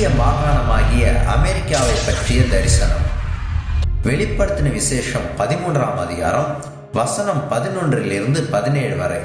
ஐக்கிய மாகாணமாகிய அமெரிக்காவை பற்றிய தரிசனம். வெளிப்படுத்தின விசேஷம் பதிமூன்றாம் அதிகாரம் வசனம் பதினொன்றிலிருந்து பதினேழு வரை.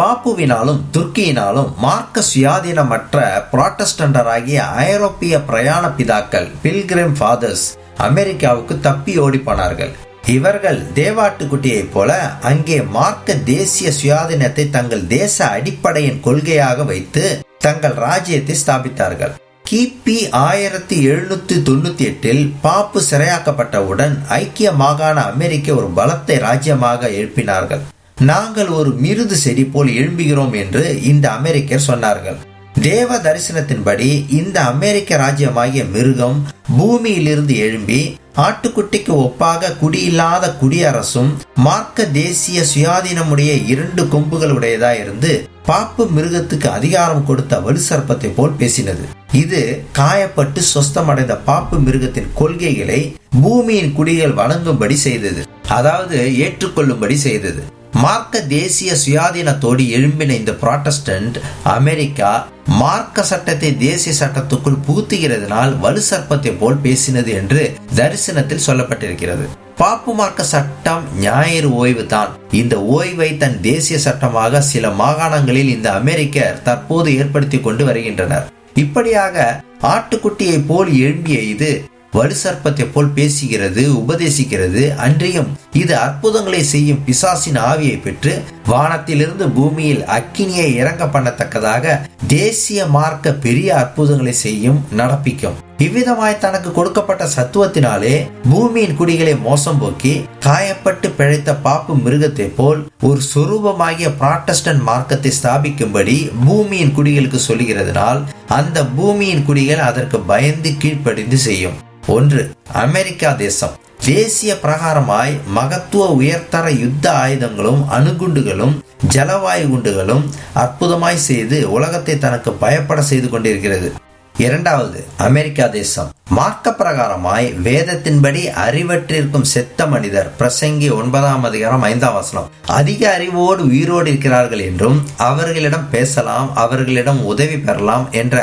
பாப்புவினாலும் துர்க்கியினாலும் மார்க்க சுயாதீனமற்ற புராட்டஸ்டண்டராகிய ஐரோப்பிய பிரயாண பிதாக்கள் பில்கிரிம் ஃபாதர்ஸ் அமெரிக்காவுக்கு தப்பி ஓடி போனார்கள் இவர்கள் தேவாட்டுக்குட்டியைப் போல அங்கே மார்க்க தேசிய சுயாதீனத்தை தங்கள் தேச அடிப்படையின் கொள்கையாக வைத்து தங்கள் ராஜ்யத்தை ஸ்தாபித்தார்கள். கிபி ஆயிரத்தி எழுநூத்தி தொண்ணூத்தி எட்டில் பாப்பு சிறையாக்கப்பட்டவுடன் ஐக்கிய மாகாண அமெரிக்க ஒரு பலத்தை ராஜ்யமாக எழுப்பினார்கள். நாங்கள் ஒரு மிருது செடி போல் எழும்புகிறோம் என்று இந்த அமெரிக்கர் சொன்னார்கள். தேவ தரிசனத்தின்படி இந்த அமெரிக்க ராஜ்யமாகிய மிருகம் பூமியிலிருந்து எழும்பி ஆட்டுக்குட்டிக்கு ஒப்பாக குடியில்லாத குடியரசும் மார்க்க தேசிய சுயாதீனமுடைய இரண்டு கொம்புகளுடையதா இருந்து பாப்பு மிருகத்துக்கு அதிகாரம் கொடுத்த வலு சர்ப்பத்தை போல் பேசினது. இது காயப்பட்டு சொஸ்தமடைந்த பாப்பு மிருகத்தின் கொள்கைகளை பூமியின் குடிகள் வழங்கும்படி செய்தது அதாவது ஏற்றுக்கொள்ளும்படி செய்தது. மார்க்க தேசிய சுயாதீனத்தோடு எழும்பின இந்த புராட்டஸ்டன்ட் அமெரிக்கா மார்க்க சட்டத்தை தேசிய சட்டத்துக்குள் புகுத்துகிறதுனால் வலு சர்ப்பத்தை போல் பேசினது என்று தரிசனத்தில் சொல்லப்பட்டிருக்கிறது. பாப்பு மார்க்க சட்டம் ஞாயிறு ஓய்வு தான். இந்த ஓய்வை தன் தேசிய சட்டமாக சில மாகாணங்களில் இந்த அமெரிக்கர் தற்போது ஏற்படுத்தி கொண்டு வருகின்றனர். இப்படியாக ஆட்டுக்குட்டியை போல் எழும்பிய இது வலு சர்ப்பத்தை போல் பேசுகிறது உபதேசிக்கிறது அன்றியும் இது அற்புதங்களை செய்யும் பிசாசின் ஆவியை பெற்று வானத்திலிருந்து பூமியில் அக்கினியை இறங்க பண்ணத்தக்கதாக தேசிய மார்க்க பெரிய அற்புதங்களை செய்யும் நடப்பிக்கும். இவ்விதமாய் தனக்கு கொடுக்கப்பட்ட சத்துவத்தினாலே பூமியின் குடிகளை மோசம் போக்கி காயப்பட்டு பிழைத்த பாப்பு மிருகத்தை போல் ஒரு சொரூபமாகிய புராட்டஸ்டன் மார்க்கத்தை ஸ்தாபிக்கும்படி பூமியின் குடிகளுக்கு சொல்லுகிறதுனால் அந்த பூமியின் குடிகள் அதற்கு பயந்து கீழ்ப்படிந்து செய்யும். ஒன்று அமெரிக்கா தேசம். தேசிய பிரகாரமாய் மகத்துவ உயர்தர யுத்த ஆயுதங்களும் அணுகுண்டுகளும் ஜலவாயு குண்டுகளும் அற்புதமாய் செய்து உலகத்தை தனக்கு பயப்பட செய்து கொண்டிருக்கிறது. இரண்டாவது அமெரிக்கா தேசம். மார்க்க பிரகாரமாய் வேதத்தின்படி அறிவற்றிருக்கும் செத்த மனிதர். பிரசங்கி ஒன்பதாம் அதிகாரம் ஐந்தாம் வசனம். அதிக அறிவோடு உயிரோடு இருக்கிறார்கள் என்றும் அவர்களிடம் பேசலாம் அவர்களிடம் உதவி பெறலாம் என்ற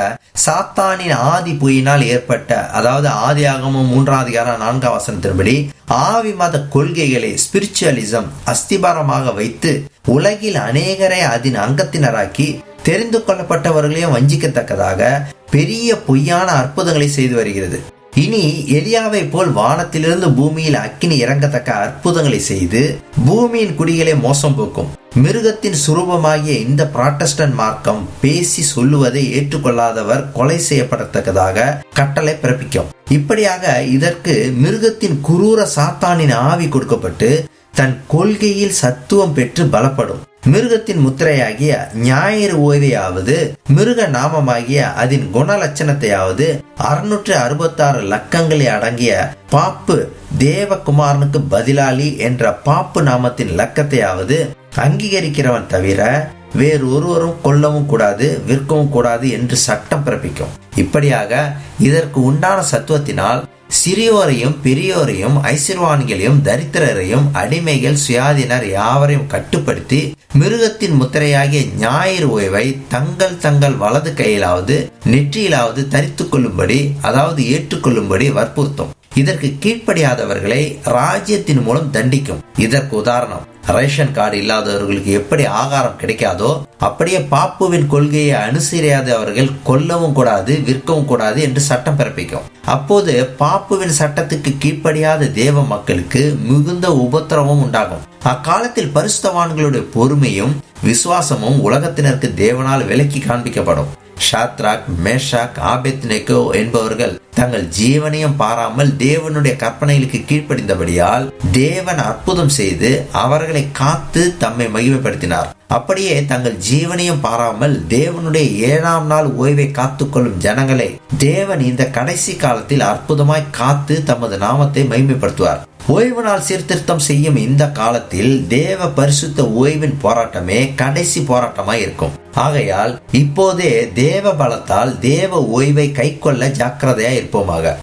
சாத்தானின் ஆதி பொய்யினால் ஏற்பட்ட அதாவது ஆதி ஆகமும் மூன்றாம் அதிகாரம் நான்காம் வசனத்தின்படி ஆவி மத கொள்கைகளை ஸ்பிரிச்சுவலிசம் அஸ்திபாரமாக வைத்து உலகில் அநேகரை அதன் அங்கத்தினராக்கி தெரிந்து கொள்ளப்பட்டவர்களையும் வஞ்சிக்கத்தக்கதாக பெரிய பொய்யான அற்புதங்களை செய்து வருகிறது. இனி எலியாவை போல் வானத்திலிருந்து பூமியில் அக்கினி இறங்கத்தக்க அற்புதங்களை செய்து பூமியின் குடிகளை மோசம் போக்கும். மிருகத்தின் சுரூபமாகிய இந்த புராட்டஸ்டன் மார்க்கம் பேசி சொல்லுவதை ஏற்றுக்கொள்ளாதவர் கொலை செய்யப்படத்தக்கதாக கட்டளை பிறப்பிக்கும். இப்படியாக இதற்கு மிருகத்தின் குரூர சாத்தானின் ஆவி கொடுக்கப்பட்டு தன் கொள்கையில் சத்துவம் பெற்று பலப்படும். மிருகத்தின் முத்திரையாகிய ஞாயிறு ஓய்வையாவது மிருக நாமமாகிய அதன் குணலட்சணத்தையாவது அறுநூற்று அறுபத்தாறு லக்கங்களை அடங்கிய பாப்பு தேவகுமாரனுக்கு பதிலாளி என்ற பாப்பு நாமத்தின் லக்கத்தையாவது அங்கீகரிக்கிறவன் தவிர வேறு ஒருவரும் கொல்லவும் கூடாது விற்கவும் கூடாது என்று சட்டம் பிறப்பிக்கும். இப்படியாக இதற்கு உண்டான சத்துவத்தினால் சிறியோரையும் பெரியோரையும் ஐசிர்வான்களையும் தரித்திரரையும் அடிமைகள் சுயாதீனர் யாவரையும் கட்டுப்படுத்தி மிருகத்தின் முத்திரையாகிய ஞாயிறு ஓய்வை தங்கள் தங்கள் வலது கையிலாவது நெற்றியிலாவது தரித்துக் கொள்ளும்படி அதாவது ஏற்றுக்கொள்ளும்படி வற்புறுத்தும். இதற்கு கீழ்ப்படியாதவர்களை ராஜ்யத்தின் மூலம் தண்டிக்கும். இதற்கு உதாரணம் ரேஷன் கார்டு இல்லாதவர்களுக்கு எப்படி ஆகாரம் கிடைக்காதோ அப்படியே பாப்புவின் கொள்கையை அனுசரியாதவர்கள் கொல்லவும் கூடாது விற்கவும் கூடாது என்று சட்டம் பிறப்பிக்கும். அப்போது பாப்புவின் சட்டத்துக்கு கீழ்ப்படியாத தேவ மக்களுக்கு மிகுந்த உபத்திரவம் உண்டாகும். அக்காலத்தில் பரிசுத்தவான்களுடைய பொறுமையும் விசுவாசமும் உலகத்தினருக்கு தேவனால் விலக்கி காண்பிக்கப்படும். ஷாத்ராக் மேஷாக் ஆபெத்னெகோ என்பவர்கள் தங்கள் ஜீவனையும் பாராமல் தேவனுடைய கற்பனைகளுக்கு கீழ்ப்படிந்தபடியால் தேவன் அற்புதம் செய்து அவர்களை காத்து தம்மை மகிமைப்படுத்தினார். அப்படியே தங்கள் ஜீவனையும் பாராமல் தேவனுடைய ஏழாம் நாள் ஓய்வை காத்துக்கொள்ளும் ஜனங்களை தேவன் இந்த கடைசி காலத்தில் அற்புதமாய் காத்து தமது நாமத்தை மகிமைப்படுத்துவார். ஓய்வு நாள் சீர்திருத்தம் செய்யும் இந்த காலத்தில் தேவ பரிசுத்த ஓய்வின் போராட்டமே கடைசி போராட்டமாய் இருக்கும். ஆகையால் இப்போதே தேவ பலத்தால் தேவ ஓய்வை கைக்கொள்ள ஜாக்கிரதையா இருப்போமாக.